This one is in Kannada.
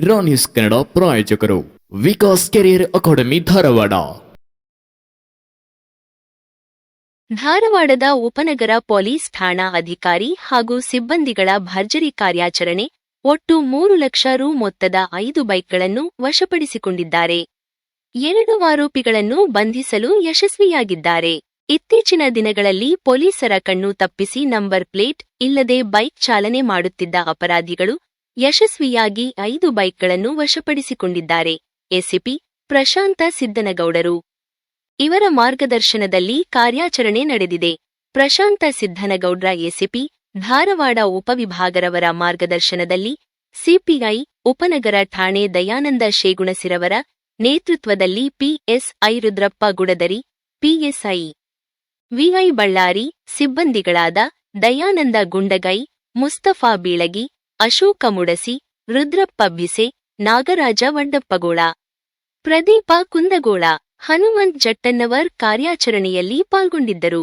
ರಾ ಕನ್ನಡ ಪ್ರಾಯೋಜಕರು ವಿಕಾಸ್ ಕೆರಿಯರ್ ಅಕಾಡೆಮಿ ಧಾರವಾಡ. ಧಾರವಾಡದ ಉಪನಗರ ಪೊಲೀಸ್ ಠಾಣಾ ಅಧಿಕಾರಿ ಹಾಗೂ ಸಿಬ್ಬಂದಿಗಳ ಭರ್ಜರಿ ಕಾರ್ಯಾಚರಣೆ ಒಟ್ಟು ಮೂರು ಲಕ್ಷ ರು ಮೊತ್ತದ ಐದು ಬೈಕ್ಗಳನ್ನು ವಶಪಡಿಸಿಕೊಂಡಿದ್ದಾರೆ. ಎರಡು ಆರೋಪಿಗಳನ್ನು ಬಂಧಿಸಲು ಯಶಸ್ವಿಯಾಗಿದ್ದಾರೆ. ಇತ್ತೀಚಿನ ದಿನಗಳಲ್ಲಿ ಪೊಲೀಸರ ಕಣ್ಣು ತಪ್ಪಿಸಿ ನಂಬರ್ ಪ್ಲೇಟ್ ಇಲ್ಲದೆ ಬೈಕ್ ಚಾಲನೆ ಮಾಡುತ್ತಿದ್ದ ಅಪರಾಧಿಗಳು ಯಶಸ್ವಿಯಾಗಿ ಐದು ಬೈಕ್ಗಳನ್ನು ವಶಪಡಿಸಿಕೊಂಡಿದ್ದಾರೆ. ಎಸಿಪಿ ಪ್ರಶಾಂತ ಸಿದ್ದನಗೌಡರು. ಇವರ ಮಾರ್ಗದರ್ಶನದಲ್ಲಿ ಕಾರ್ಯಾಚರಣೆ ನಡೆದಿದೆ. ಪ್ರಶಾಂತ ಸಿದ್ದನಗೌಡ್ರ ಎಸಿಪಿ ಧಾರವಾಡ ಉಪವಿಭಾಗರವರ ಮಾರ್ಗದರ್ಶನದಲ್ಲಿ ಸಿಪಿಐ ಉಪನಗರ ಠಾಣೆ ದಯಾನಂದ ಶೇಗುಣಸಿರವರ ನೇತೃತ್ವದಲ್ಲಿ PSI Rudrappa Gudadari, PSI VI Ballari ಸಿಬ್ಬಂದಿಗಳಾದ Dayananda Gundagai, Mustafa Bilagi Ashoka Mudasi Rudrappa Bise Nagaraja Vandappagol. Pradeep Kundagol Hanumanth Jattannavar ಕಾರ್ಯಾಚರಣೆಯಲ್ಲಿ ಪಾಲ್ಗೊಂಡಿದ್ದರು.